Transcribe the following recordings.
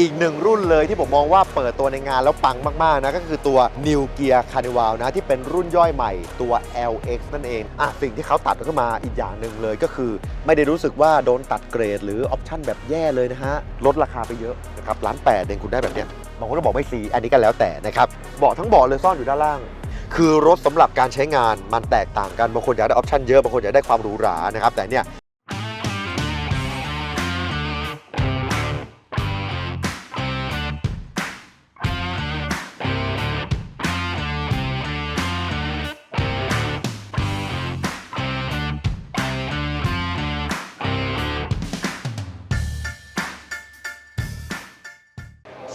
อีกหนึ่งรุ่นเลยที่ผมมองว่าเปิดตัวในงานแล้วปังมาก ๆ นะ ก็คือตัว New Gear Carnival นะ ที่เป็นรุ่นย่อยใหม่ตัว LX นั่นเองอะสิ่งที่เขาตัดขึ้นมาอีกอย่างหนึ่งเลยก็คือ ไม่ได้รู้สึกว่าโดนตัดเกรด หรือออปชั่นแบบแย่เลยนะฮะ ลดราคาไปเยอะนะครับล้านแปดเองคุณได้แบบเนี้ยบางคนก็บอกไม่ฟรีอันนี้ก็แล้วแต่นะครับเบาะทั้งเบาะเลยซ่อนอยู่ด้านล่างคือรถสำหรับการใช้งานมันแตกต่างกันบางคนอยากได้ออปชั่นเยอะบางคนอยากได้ความหรูหรานะครับแต่เนี่ย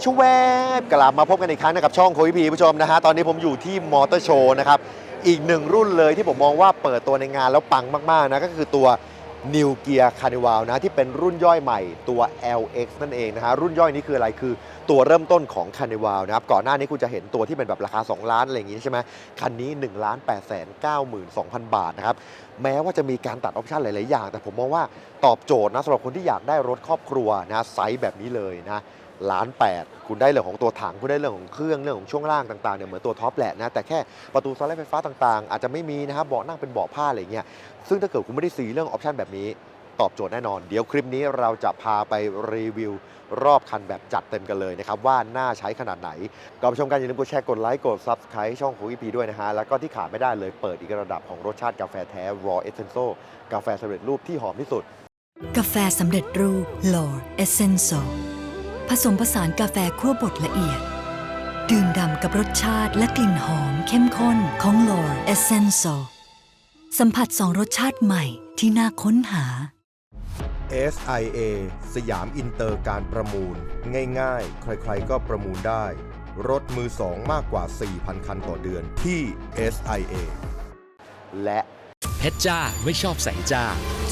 ชวบกลับมาพบกันอีกครั้งนะครับช่องโควิพีผู้ชมนะฮะตอนนี้ผมอยู่ที่มอเตอร์โชว์นะครับอีกหนึ่งรุ่นเลยที่ผมมองว่าเปิดตัวในงานแล้วปังมากๆนะก็คือตัว New Gear Carnival นะที่เป็นรุ่นย่อยใหม่ตัว LX นั่นเองนะฮะรุ่นย่อยนี้คืออะไรคือตัวเริ่มต้นของ Carnival นะครับก่อนหน้านี้คุณจะเห็นตัวที่เป็นแบบราคา 2 ล้านอะไรอย่างงี้ใช่ไหมคันนี้ 1 8 9 2 0 0 0 บาทนะครับแม้ว่าจะมีการตัดออปชันหลาย ๆ อย่าง แต่ผมมองว่าตอบโจทย์นะสำหรับคนที่อยากได้รถครอบครัวนะไซส์แบบนี้เลยนะ ล้านแปดคุณได้เรื่องของตัวถัง คุณได้เรื่องของเครื่องเรื่องของช่วงล่างต่างๆเนี่ยเหมือนตัวท็อปแหละนะแต่แค่ประตูสไลด์ไฟฟ้าต่างๆ อาจจะไม่มีนะครับเบาะนั่งเป็นเบาะผ้าอะไรเงี้ยซึ่งถ้าเกิดคุณไม่ได้ซีเรื่องออปชันแบบนี้ตอบโจทย์แน่นอน เดี๋ยวคลิปนี้เราจะพาไปรีวิวรอบคันแบบจัดเต็มกันเลยนะครับ ว่าน่าใช้ขนาดไหนก่อนชมกันอย่าลืมกดแชร์กดไลค์กด Subscribe ช่องของ EP ด้วยนะฮะ แล้วก็ที่ขาดไม่ได้เลยเปิดอีกระดับของรสชาติกาแฟแท้ Raw Essential กาแฟสำเร็จรูปที่หอมที่สุด กาแฟสำเร็จรูป Lord Essential ผสมผสานกาแฟคั่วบดละเอียด ดื่มด่ำกับรสชาติและกลิ่นหอมเข้มข้นของ Lord Essential สัมผัสสองรสชาติใหม่ที่น่าค้นหา SIA สยามอินเตอร์การประมูล ง่ายๆ ใครๆก็ประมูลได้ รถมือสองมากกว่า 4,000 คันต่อเดือนที่ SIA และ ชรจ้า ไม่ชอบแสงจ้า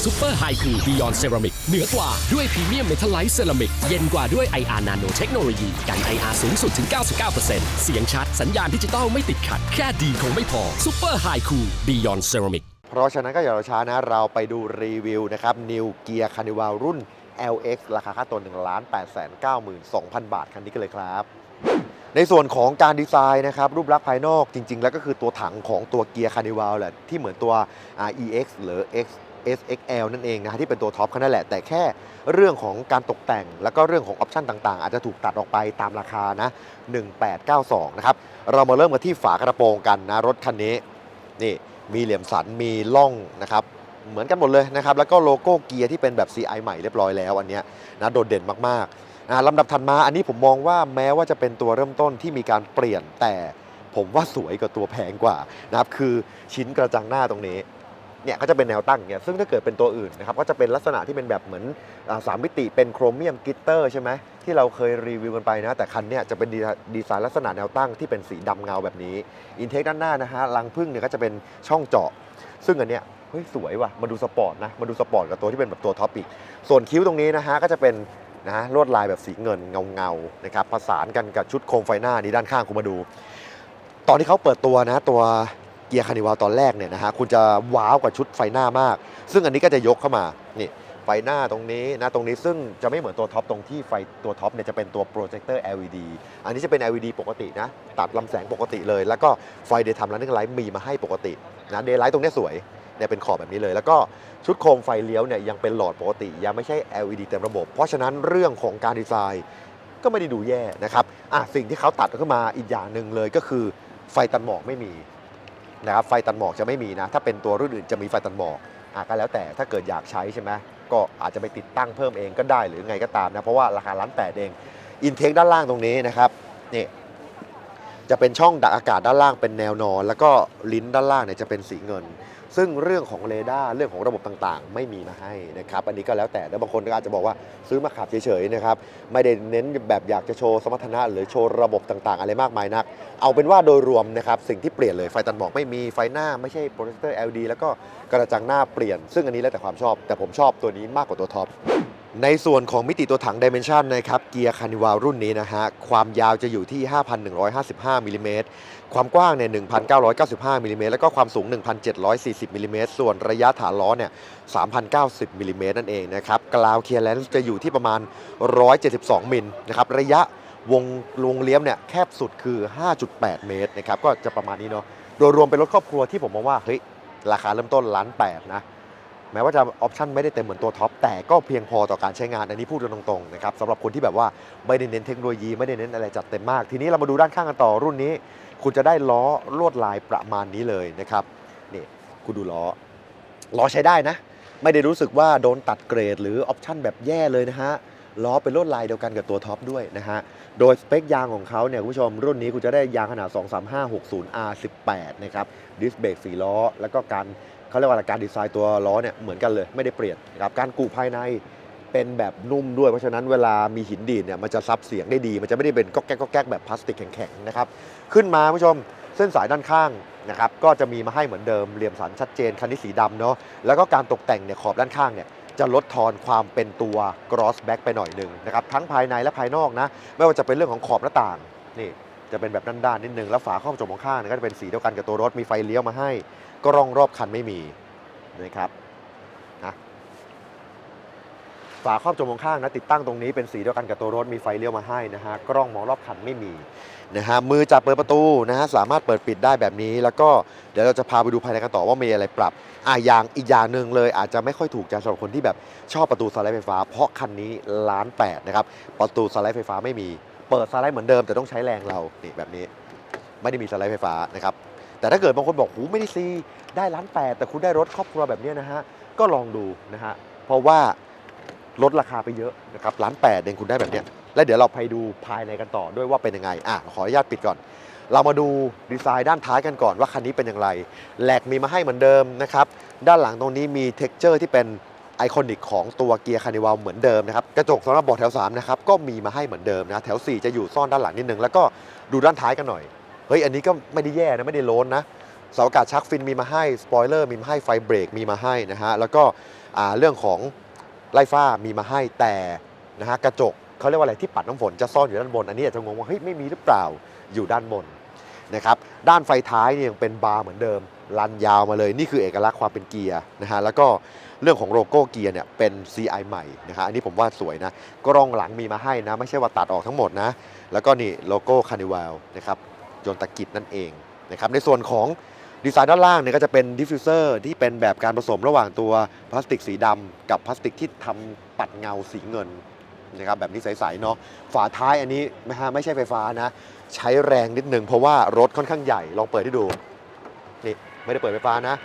ซูเปอร์ไฮคูบิยอนเซรามิกเหนือกว่าด้วยพรีเมียมเมทัลไลท์เซรามิก เย็นกว่าด้วย IR Nano เทคโนโลยีกัน IR สูงสุดถึง 99%เสียงชัดสัญญาณดิจิตอลไม่ติดขัด แค่ดีคงไม่พอซูเปอร์ไฮคูบิยอนเซรามิกเพราะฉะนั้นก็อย่ารอช้านะ เราไปดูรีวิวนะครับ New Gear Carnival รุ่น LX ราคาค่าตัว1 8 9 2 0 0 0 บาท คันนี้กันเลยครับ ในส่วนของการดีไซน์นะครับรูปลักษณ์ภายนอกจริง ๆ แล้วก็คือตัวถังของตัวเกียร์ Carnival แหละที่เหมือนตัว EX หรือ X SXL นั่นเองนะฮะที่เป็นตัวท็อปแค่นั้นแหละ แต่แค่เรื่องของการตกแต่ง แล้วก็เรื่องของออปชันต่างๆ อาจจะถูกตัดออกไปตามราคานะ 1892 นะครับ เรามาเริ่มกันที่ฝากระโปรงกันนะ รถคันนี้ นี่มีเหลี่ยมสันมีล่องนะครับ เหมือนกันหมดเลยนะครับ แล้วก็โลโก้เกียร์ที่เป็นแบบ CI ใหม่เรียบร้อยแล้วอันเนี้ยนะโดดเด่นมากๆ ลำดับถัดมาอันนี้ผมมองว่าแม้ว่าจะเป็นตัวเริ่มต้นที่มีการเปลี่ยนแต่ผมว่าสวยกว่าตัวแพงกว่านะครับคือชิ้นกระจังหน้าตรงนี้เนี่ยก็จะเป็นแนวตั้งเงี้ยซึ่งถ้าเกิดเป็นตัวอื่นนะครับก็จะเป็นลักษณะที่เป็นแบบเหมือนสามมิติเป็นโครเมียมกิตเตอร์ใช่ไหมที่เราเคยรีวิวกันไปนะ แต่คันเนี้ยจะเป็นดีดีไซน์ลักษณะแนวตั้งที่เป็นสีดำเงาแบบนี้ อินเทคด้านหน้านะฮะรังพึ่งเนี่ยก็จะเป็นช่องเจาะ ซึ่งอันเนี้ยเฮ้ยสวยว่ะมาดูสปอร์ตนะมาดูสปอร์ตกับตัวที่เป็นแบบตัวท็อปอีกส่วนคิ้วตรงนี้นะฮะก็จะเป็น นะลวดลายแบบสีเงินเงาเงาๆนะครับผสานกันกับชุดโคมไฟหน้านี้ด้านข้างคุณมาดู ตอนที่เขาเปิดตัวนะตัวเกียร์คานิวาลตอนแรกเนี่ยนะฮะคุณจะว้าวกับชุดไฟหน้ามาก ซึ่งอันนี้ก็จะยกเข้ามานี่ไฟหน้าตรงนี้นะตรงนี้ซึ่งจะไม่เหมือนตัวท็อปตรงที่ไฟตัวท็อปเนี่ยจะเป็นตัวโปรเจคเตอร์ LED อันนี้จะเป็น LED ปกตินะตัดลำแสงปกติเลย แล้วก็ไฟเดย์ทำแล้วนึกไลท์มีมาให้ปกตินะเดย์ไลท์ตรงนี้สวย เนี่ยเป็นขอบแบบนี้เลย แล้วก็ชุดโคมไฟเลี้ยวเนี่ยยังเป็นหลอดปกติ ยังไม่ใช่ LED เต็มระบบ เพราะฉะนั้นเรื่องของการดีไซน์ก็ไม่ได้ดูแย่นะครับอะสิ่งที่เขาตัดขึ้นมาอีกอย่างหนึ่งเลยก็คือไฟตัดหมอกไม่มีนะครับไฟตัดหมอกจะไม่มีนะ ถ้าเป็นตัวรุ่นอื่นจะมีไฟตัดหมอกอะก็แล้วแต่ถ้าเกิดอยากใช้ใช่ไหมก็อาจจะไปติดตั้งเพิ่มเองก็ได้หรือไงก็ตามนะ เพราะว่าราคาล้านแปดเองอินเทคด้านล่างตรงนี้นะครับนี่จะเป็นช่องดักอากาศด้านล่างเป็นแนวนอน แล้วก็ลิ้นด้านล่างเนี่ยจะเป็นสีเงิน ซึ่งเรื่องของเรดาร์เรื่องของระบบต่างๆ ไม่มีมาให้นะครับ อันนี้ก็แล้วแต่แล้วบางคนก็อาจจะบอกว่าซื้อมาขับเฉยๆนะครับ ไม่ได้เน้นแบบอยากจะโชว์สมรรถนะ หรือโชว์ระบบต่างๆ อะไรมากมายนัก เอาเป็นว่าโดยรวมนะครับ สิ่งที่เปลี่ยนเลยไฟตันหมอกไม่มีไฟหน้าไม่ใช่โปรเจคเตอร์ LED แล้วก็กระจังหน้าเปลี่ยน ซึ่งอันนี้แล้วแต่ความชอบ แต่ผมชอบตัวนี้มากกว่าตัวท็อป ในส่วนของมิติตัวถัง Dimension นะครับ เกียร์คานิวารุ่นนี้นะฮะ ความยาวจะอยู่ที่ 5,155มิลลิเมตรความกว้างเนี่ย 1,995มิลลิเมตรแล้วก็ความสูง 1,740มิลลิเมตรส่วนระยะฐานล้อเนี่ย 3,090มิลลิเมตรนั่นเองนะครับ กราวเคลียร์แลนซ์จะอยู่ที่ประมาณ 172 มิลนะครับ ระยะวงวงเลี้ยมเนี่ยแคบสุดคือ 5.8 เมตรนะครับ ก็จะประมาณนี้เนาะ โดยรวมเป็นรถครอบครัวที่ผมมองว่า เฮ้ย ราคาเริ่มต้นล้านแปดนะ แม้ว่าจะออปชันไม่ได้เต็มเหมือนตัวท็อปแต่ก็เพียงพอต่อการใช้งานอันนี้พูดกันตรงๆนะครับสำหรับคนที่แบบว่าไม่ได้เน้นเทคโนโลยีไม่ได้เน้นอะไรจัดเต็มมาก ทีนี้เรามาดูด้านข้างกันต่อรุ่นนี้ คุณจะได้ล้อลวดลายประมาณนี้เลยนะครับนี่คุณดูล้อล้อใช้ได้นะ ไม่ได้รู้สึกว่าโดนตัดเกรด หรือออปชันแบบแย่เลยนะฮะล้อเป็นลวดลายเดียวกันกับตัวท็อปด้วยนะฮะ โดยสเปคยางของเขาเนี่ยคุณผู้ชมรุ่นนี้คุณจะได้ยางขนาด 23560R18 นะครับ ดิสเบรก4ล้อ แล้วก็การ เขาเรียกว่าการดีไซน์ตัวล้อเนี่ยเหมือนกันเลยไม่ได้เปลี่ยนนะครับการกูภายในเป็นแบบนุ่มด้วยเพราะฉะนั้นเวลามีหินดีดเนี่ยมันจะซับเสียงได้ดี มันจะไม่ได้เป็นก๊อกแก๊กก๊อกแก๊กแบบพลาสติกแข็งๆนะครับขึ้นมาผู้ชมเส้นสายด้านข้างนะครับก็จะมีมาให้เหมือนเดิมเหลี่ยมสันชัดเจนคันนี้สีดำเนาะแล้วก็การตกแต่งเนี่ยขอบด้านข้างเนี่ยจะลดทอนความเป็นตัว cross back ไปหน่อยหนึ่งนะครับทั้งภายในและภายนอกนะไม่ว่าจะเป็นเรื่องของขอบหน้าต่างนี่จะเป็นแบบด้านๆนิดนึงแล้วฝาครอบกระจกมองข้างก็จะเป็นสีเดียวกันกับตัวรถมีไฟเลี้ยวมาให้ ก็ร่องรอบคันไม่มีนะครับนะฝาครอบจมองข้างนะติดตั้งตรงนี้เป็นสีเดียวกันกับตัวรถมีไฟเลี้ยวมาให้นะฮะกล้องมองรอบคันไม่มีนะฮะมือจับเปิดประตูนะฮะสามารถเปิดปิดได้แบบนี้ แล้วก็เดี๋ยวเราจะพาไปดูภายในกันต่อว่ามีอะไรปรับอะอย่างอีกอย่างหนึ่งเลย อาจจะไม่ค่อยถูกใจสำหรับคนที่แบบชอบประตูสไลด์ไฟฟ้า เพราะคันนี้ล้านแปดนะครับประตูสไลด์ไฟฟ้าไม่มี เปิดสไลด์เหมือนเดิมแต่ต้องใช้แรงเรานี่แบบนี้ ไม่ได้มีสไลด์ไฟฟ้านะครับ แต่ถ้าเกิดบางคนบอกหูไม่ได้ซีได้ล้านแปดแต่คุณได้รถครอบครัวแบบเนี้ยนะฮะก็ลองดูนะฮะเพราะว่าลดราคาไปเยอะนะครับล้านแปดเองคุณได้แบบเนี้ยแล้วเดี๋ยวเราไปดูภายในกันต่อด้วยว่าเป็นยังไงอะขออนุญาตปิดก่อน เรามาดูดีไซน์ด้านท้ายกันก่อนว่าคันนี้เป็นอย่างไรแหลกมีมาให้เหมือนเดิมนะครับด้านหลังตรงนี้มีเท็กเจอร์ที่เป็นไอคอนิกของตัวเกียร์คานิวัลเหมือนเดิมนะครับกระจกสำหรับเบาะแถว3นะครับก็มีมาให้เหมือนเดิมนะแถว 4 จะอยู่ซ่อนด้านหลังนิดนึงแล้วก็ดูด้านท้ายกันหน่อย เฮ้ยอันนี้ก็ไม่ได้แย่นะไม่ได้โล้นนะเสาอากาศชักฟินมีมาให้สปอยเลอร์มีมาให้ไฟเบรกมีมาให้นะฮะแล้วก็เรื่องของไล่ฟ้ามีมาให้แต่นะฮะกระจกเขาเรียกว่าอะไรที่ปัดน้ำฝนจะซ่อนอยู่ด้านบน อันนี้อาจจะงงว่าเฮ้ยไม่มีหรือเปล่าอยู่ด้านบนนะครับด้านไฟท้ายเนี่ยยังเป็นบาร์เหมือนเดิมรันยาวมาเลยนี่คือเอกลักษณ์ความเป็นเกียร์นะฮะแล้วก็เรื่องของโลโก้เกียร์เนี่ยเป็น CI ใหม่นะฮะอันนี้ผมว่าสวยนะกล้องหลังมีมาให้นะ ไม่ใช่ว่าตัดออกทั้งหมดนะ แล้วก็นี่โลโก้คานิวัลนะครับ ยนตกิจนั่นเองนะครับในส่วนของดีไซน์ด้านล่างเนี่ยก็จะเป็นดิฟฟิวเซอร์ที่เป็นแบบการผสมระหว่างตัวพลาสติกสีดำกับพลาสติกที่ทำปัดเงาสีเงินนะครับแบบนี้ใสๆเนาะฝาท้ายอันนี้นะฮะไม่ใช่ไฟฟ้านะ ใช้แรงนิดนึงเพราะว่ารถค่อนข้างใหญ่ลองเปิดให้ดูนี่ไม่ได้เปิดไฟฟ้านะ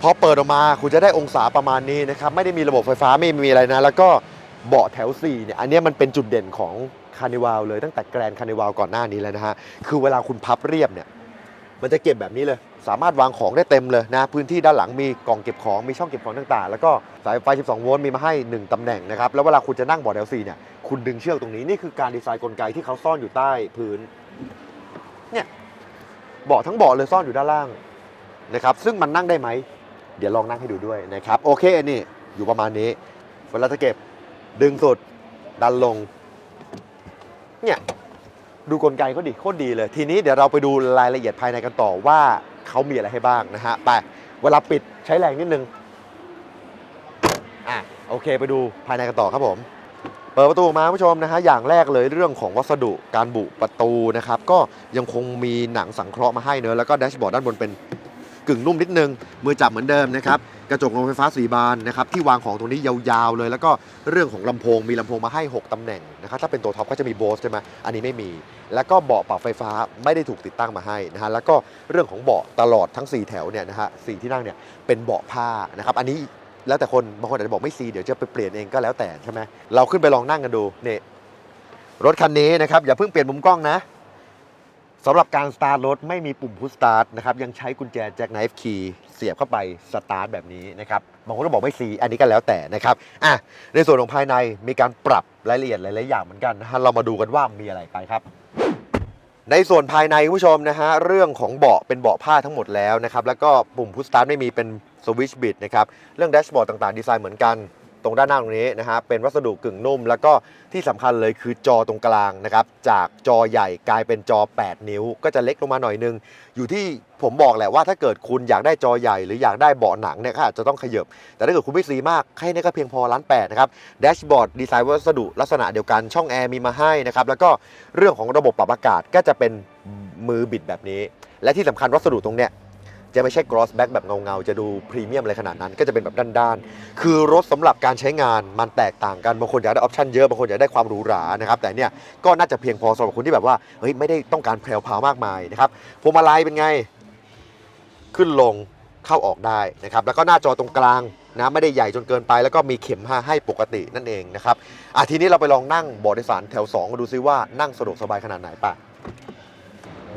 พอเปิดออกมาคุณจะได้องศาประมาณนี้นะครับไม่ได้มีระบบไฟฟ้าไม่มีอะไรนะ แล้วก็เบาะแถว4เนี่ยอันนี้มันเป็นจุดเด่นของ คานิวาลเลยตั้งแต่แกรนคานิวาลก่อนหน้านี้แล้วนะฮะ คือเวลาคุณพับเรียบเนี่ย มันจะเก็บแบบนี้เลย สามารถวางของได้เต็มเลยนะ พื้นที่ด้านหลังมีกล่องเก็บของ มีช่องเก็บของต่างๆ แล้วก็สายไฟ 12 โวลต์มีมาให้ 1ตำแหน่งนะครับ แล้วเวลาคุณจะนั่งเบาะแถว4เนี่ย คุณดึงเชือกตรงนี้ นี่คือการดีไซน์กลไกที่เขาซ่อนอยู่ใต้พื้น เนี่ยเบาะทั้งเบาะเลยซ่อนอยู่ด้านล่างนะครับ ซึ่งมันนั่งได้ไหม เดี๋ยวลองนั่งให้ดูด้วยนะครับ โอเค นี่ อยู่ประมาณนี้ เวลาจะเก็บ ดึงสุด ดันลง เนี่ยดูกลไกเขาดิโคตรดีเลย ทีนี้เดี๋ยวเราไปดูรายละเอียดภายในกันต่อว่าเขามีอะไรให้บ้างนะฮะไปเวลาปิดใช้แรงนิดนึงอะโอเคไปดูภายในกันต่อครับผมเปิดประตูออกมาผู้ชมนะฮะอย่างแรกเลยเรื่องของวัสดุการบุประตูนะครับก็ยังคงมีหนังสังเคราะห์มาให้เนอะแล้วก็แดชบอร์ดด้านบนเป็น กึ่งนุ่มนิดนึง มือจับเหมือนเดิมนะครับ กระจกลงไฟฟ้าสีบานนะครับที่วางของตรงนี้ยาวๆเลย แล้วก็เรื่องของลำโพงมีลำโพงมาให้ 6ตำแหน่งนะครับถ้าเป็นตัวท็อปก็จะมีโบสใช่ไหมอันนี้ไม่มี แล้วก็เบาะปรับไฟฟ้าไม่ได้ถูกติดตั้งมาให้นะฮะแล้วก็เรื่องของเบาะตลอดทั้ง 4 แถวเนี่ยนะฮะสี่ที่นั่งเนี่ยเป็นเบาะผ้านะครับอันนี้แล้วแต่คนบางคนอาจจะบอกไม่ซีเดี๋ยวจะไปเปลี่ยนเองก็แล้วแต่ใช่ไหมเราขึ้นไปลองนั่งกันดูเนี่ยรถคันนี้นะครับอย่าเพิ่งเปลี่ยนมุมกล้องนะ สำหรับการสตาร์ทรถไม่มีปุ่มพุชสตาร์ทนะครับยังใช้กุญแจแจ็คไนฟ์คีย์เสียบเข้าไปสตาร์ทแบบนี้นะครับบางคนก็บอกไม่ซีอันนี้ก็แล้วแต่นะครับอะในส่วนของภายในมีการปรับรายละเอียดหลายๆอย่างเหมือนกันนะฮะเรามาดูกันว่ามีอะไรไปครับ ในส่วนภายในผู้ชมนะฮะเรื่องของเบาะเป็นเบาะผ้าทั้งหมดแล้วนะครับแล้วก็ปุ่มพุชสตาร์ทไม่มีเป็นสวิตช์บิดนะครับเรื่องแดชบอร์ดต่างๆดีไซน์เหมือนกัน ตรงด้านหน้าตรงนี้นะฮะเป็นวัสดุกึ่งนุ่ม แล้วก็ที่สำคัญเลยคือจอตรงกลางนะครับจากจอใหญ่กลายเป็นจอ 8 นิ้ว ก็จะเล็กลงมาหน่อยนึง อยู่ที่ผมบอกแหละว่าถ้าเกิดคุณอยากได้จอใหญ่หรืออยากได้เบาะหนังเนี่ยก็อาจจะต้องขยบแต่ถ้าเกิดคุณไม่ซีมากแค่นี้ก็เพียงพอล้านแปดนะครับแดชบอร์ดดีไซน์วัสดุลักษณะเดียวกันช่องแอร์มีมาให้นะครับแล้วก็เรื่องของระบบปรับอากาศก็จะเป็นมือบิดแบบนี้ และที่สำคัญวัสดุตรงเนี้ย จะไม่ใช่ cross back แบบเงาๆ จะดูพรีเมียมอะไรขนาดนั้น ก็จะเป็นแบบด้านๆ คือรถสำหรับการใช้งานมันแตกต่างกันบางคนอยากได้ออปชันเยอะบางคนอยากได้ความหรูหรานะครับแต่เนี่ยก็น่าจะเพียงพอสำหรับคนที่แบบว่าเฮ้ยไม่ได้ต้องการแพรวพาวมากมายนะครับพวงมาลัยเป็นไง ขึ้นลงเข้าออกได้นะครับแล้วก็หน้าจอตรงกลางนะไม่ได้ใหญ่จนเกินไป แล้วก็มีเข็มห้าให้ปกตินั่นเองนะครับอะทีนี้เราไปลองนั่งบาะโดยสารแถว2ดูซิว่านั่งสะดวกสบายขนาดไหนป่ะ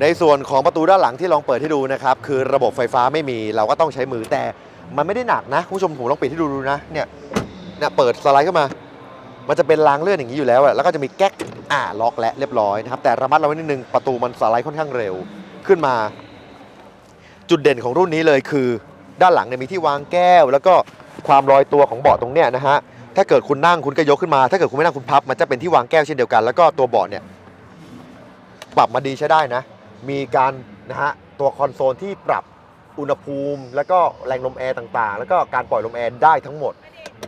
ในส่วนของประตูด้านหลังที่ลองเปิดให้ดูนะครับคือระบบไฟฟ้าไม่มีเราก็ต้องใช้มือแต่มันไม่ได้หนักนะคุณผู้ชมผมลองปิดให้ดูดูนะเนี่ยเนี่ยเปิดสไลด์เข้ามา มันจะเป็นรางเลื่อนอย่างนี้อยู่แล้วแล้วก็จะมีแก๊กอ่าล็อกและเรียบร้อยนะครับแต่ระมัดระวังนิดนึงประตูมันสไลด์ค่อนข้างเร็วขึ้นมา จุดเด่นของรุ่นนี้เลยคือ ด้านหลังเนี่ยมีที่วางแก้ว แล้วก็ความลอยตัวของเบาะตรงเนี้ยนะฮะถ้าเกิดคุณนั่งคุณก็ยกขึ้นมา ถ้าเกิดคุณไม่นั่งคุณพับ มันจะเป็นที่วางแก้วเช่นเดียวกัน แล้วก็ตัวเบาะเนี่ยปรับมาดีใช้ได้นะ มีการนะฮะตัวคอนโซลที่ปรับอุณหภูมิ แล้วก็แรงลมแอร์ต่างๆ แล้วก็การปล่อยลมแอร์ได้ทั้งหมด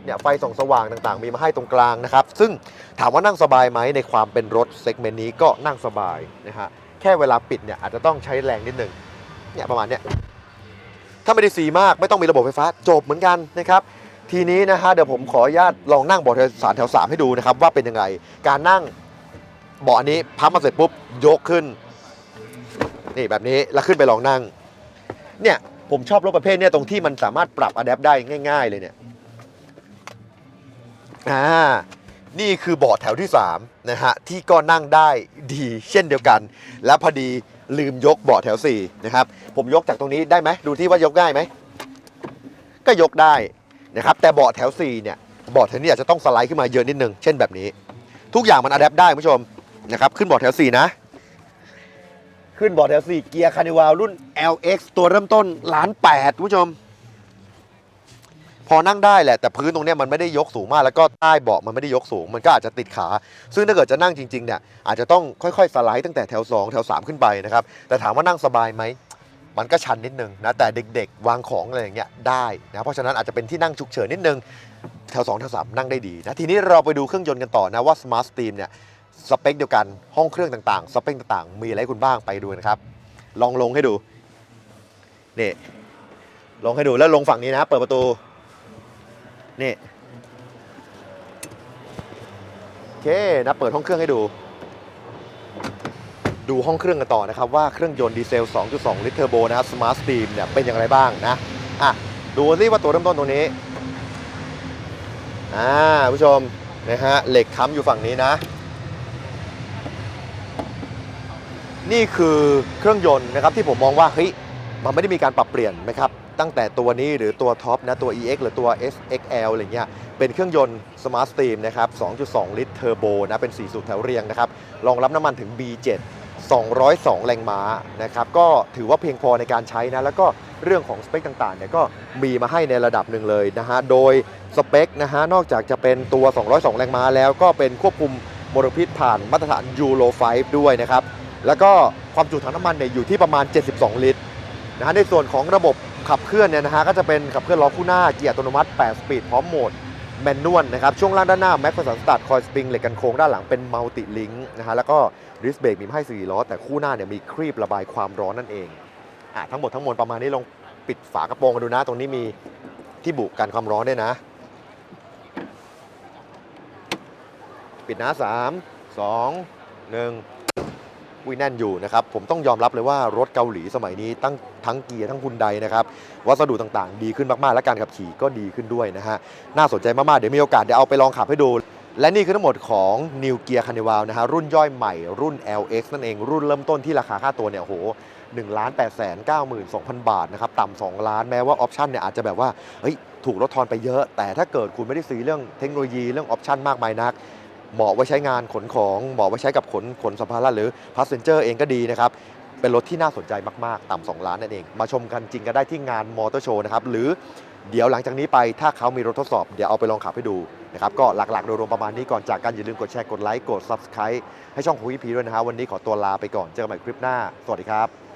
เนี่ยไฟส่องสว่างต่างๆ มีมาให้ตรงกลางนะครับ ซึ่งถามว่านั่งสบายไหมในความเป็นรถเซกเมนต์นี้ก็นั่งสบายนะฮะแค่เวลาปิดเนี่ยอาจจะต้องใช้แรงนิดหนึ่งเนี่ยประมาณเนี้ยถ้าไม่ได้สีมากไม่ต้องมีระบบไฟฟ้าจบเหมือนกันนะครับทีนี้นะฮะเดี๋ยวผมขออนุญาตลองนั่งเบาะโดยสารแถว3ให้ดูนะครับว่าเป็นยังไงการนั่งเบาะอันนี้พับมาเสร็จปุ๊บยกขึ้น นี่แบบนี้แล้วขึ้นไปลองนั่ง เนี่ยผมชอบรถประเภทเนี่ยตรงที่มันสามารถปรับอะแดปได้ง่าย ๆ เลยเนี่ยอ่านี่คือเบาะแถวที่3นะฮะที่ก็นั่งได้ดีเช่นเดียวกัน และพอดีลืมยกเบาะแถว4นะครับผมยกจากตรงนี้ได้ไหมดูที่ว่ายกได้ไหมก็ยกได้นะครับแต่เบาะแถว4เนี่ยเบาะแถวนี้อาจจะต้องสไลด์ขึ้นมาเยอะนิดนึงเช่นแบบนี้ ทุกอย่างมันอัดแอปได้คุณผู้ชมนะครับขึ้นเบาะแถว4นะ ขึ้นเบาะแถว4เกียร์คานิวาลรุ่น LX ตัวเริ่มต้นล้านแปดคุณผู้ชม พอนั่งได้แหละ แต่พื้นตรงเนี้ยมันไม่ได้ยกสูงมาก แล้วก็ใต้เบาะมันไม่ได้ยกสูง มันก็อาจจะติดขา ซึ่งถ้าเกิดจะนั่งจริงๆเนี่ยอาจจะต้องค่อยๆ สไลด์ตั้งแต่แถว 2 แถว 3 ขึ้นไปนะครับ แต่ถามว่านั่งสบายไหมมันก็ชันนิดนึงนะแต่เด็กๆ วางของอะไรอย่างเงี้ยได้นะเพราะฉะนั้นอาจจะเป็นที่นั่งฉุกเฉินนิดนึงแถว2แถว3นั่งได้ดีนะทีนี้เราไปดูเครื่องยนต์กันต่อนะว่า Smart Steam เนี่ย สเปคเดียวกันห้องเครื่องต่างๆ สเปคต่างๆ มีอะไรให้คุณบ้างไปดูนะครับ ลองลงให้ดูนี่ลงให้ดูแล้วลงฝั่งนี้นะ เปิดประตูนี่โอเคนะเปิดห้องเครื่องให้ดู ดูห้องเครื่องกันต่อนะครับ ว่าเครื่องยนต์ดีเซล 2.2 ลิตรเทอร์โบนะครับ Smart Steam เนี่ยเป็นอย่างไรบ้างนะอะดูซิว่าตัวเริ่มต้นตรงนี้อ่าผู้ชมนะฮะเหล็กค้ำอยู่ฝั่งนี้นะ นี่คือเครื่องยนต์นะครับที่ผมมองว่าเฮ้ยมันไม่ได้มีการปรับเปลี่ยนนะครับตั้งแต่ตัวนี้หรือตัวท็อปนะตัว EX หรือตัว SXL อะไรเงี้ยเป็นเครื่องยนต์ Smart Steam นะครับ 2.2 ลิตรเทอร์โบนะเป็น 4 สูบแถวเรียงนะครับรองรับน้ำมันถึง B7 202 แรงม้านะครับก็ถือว่าเพียงพอในการใช้นะ แล้วก็เรื่องของสเปคต่างๆเนี่ยก็มีมาให้ในระดับหนึ่งเลยนะฮะโดยสเปคนะฮะนอกจากจะเป็นตัว 202 แรงม้าแล้วก็เป็นควบคุมมลพิษผ่านมาตรฐาน Euro 5ด้วยนะครับ แล้วก็ความจุถังน้ำมันเนี่ยอยู่ที่ประมาณ 72 ลิตรนะฮะในส่วนของระบบขับเคลื่อนเนี่ยนะฮะก็จะเป็นขับเคลื่อนล้อคู่หน้าเกียร์อัตโนมัติ 8 สปีดพร้อมโหมดแมนนวลนะครับช่วงล่างด้านหน้าแม็กซ์สันสตาร์ทคอยสปริงเหล็กกันโค้งด้านหลังเป็นมัลติลิงค์นะฮะแล้วก็ดิสเบรกมีให้4ล้อแต่คู่หน้าเนี่ยมีครีบระบายความร้อนนั่นเองอะทั้งหมดทั้งมวลประมาณนี้ลองปิดฝากระโปรงกันดูนะ ตรงนี้มีที่บุกันความร้อนด้วยนะ ปิดนะสามสองหนึ่ง วิแน่นอยู่นะครับ ผมต้องยอมรับเลยว่ารถเกาหลีสมัยนี้ตั้งทั้งเกียร์ทั้งฮุนไดนะครับ วัสดุต่างๆ ดีขึ้นมากๆ และการขับขี่ก็ดีขึ้นด้วยนะฮะ น่าสนใจมากๆ เดี๋ยวมีโอกาสเดี๋ยวเอาไปลองขับให้ดู และนี่คือทั้งหมดของ New Gear Carnival นะฮะรุ่นย่อยใหม่รุ่น LX นั่นเองรุ่นเริ่มต้นที่ราคาค่าตัวเนี่ยโห1ล้าน8แสน92,000 บาทนะครับต่ำ2ล้านแม้ว่าออปชันเนี่ยอาจจะแบบว่าเฮ้ยถูกลดทอนไปเยอะ แต่ถ้าเกิดคุณไม่ได้ซื้อเรื่องเทคโนโลยีเรื่องออปชันมากมายนัก เหมาะไว้ใช้งานขนของเหมาะไว้ใช้กับขนขนสัมภาระหรือพาสเซนเจอร์เองก็ดีนะครับ เป็นรถที่น่าสนใจมากๆ ต่ำ2ล้านนั่นเอง มาชมกันจริงก็ได้ที่งานมอเตอร์โชว์นะครับ หรือเดี๋ยวหลังจากนี้ไปถ้าเขามีรถทดสอบ เดี๋ยวเอาไปลองขับให้ดูนะครับ ก็หลักๆ โดยรวมประมาณนี้ก่อนจากกันอย่าลืมกดแชร์กดไลค์กด Subscribe ให้ช่องของพีพีด้วยนะฮะวันนี้ขอตัวลาไปก่อนเจอกันใหม่คลิปหน้า สวัสดีครับ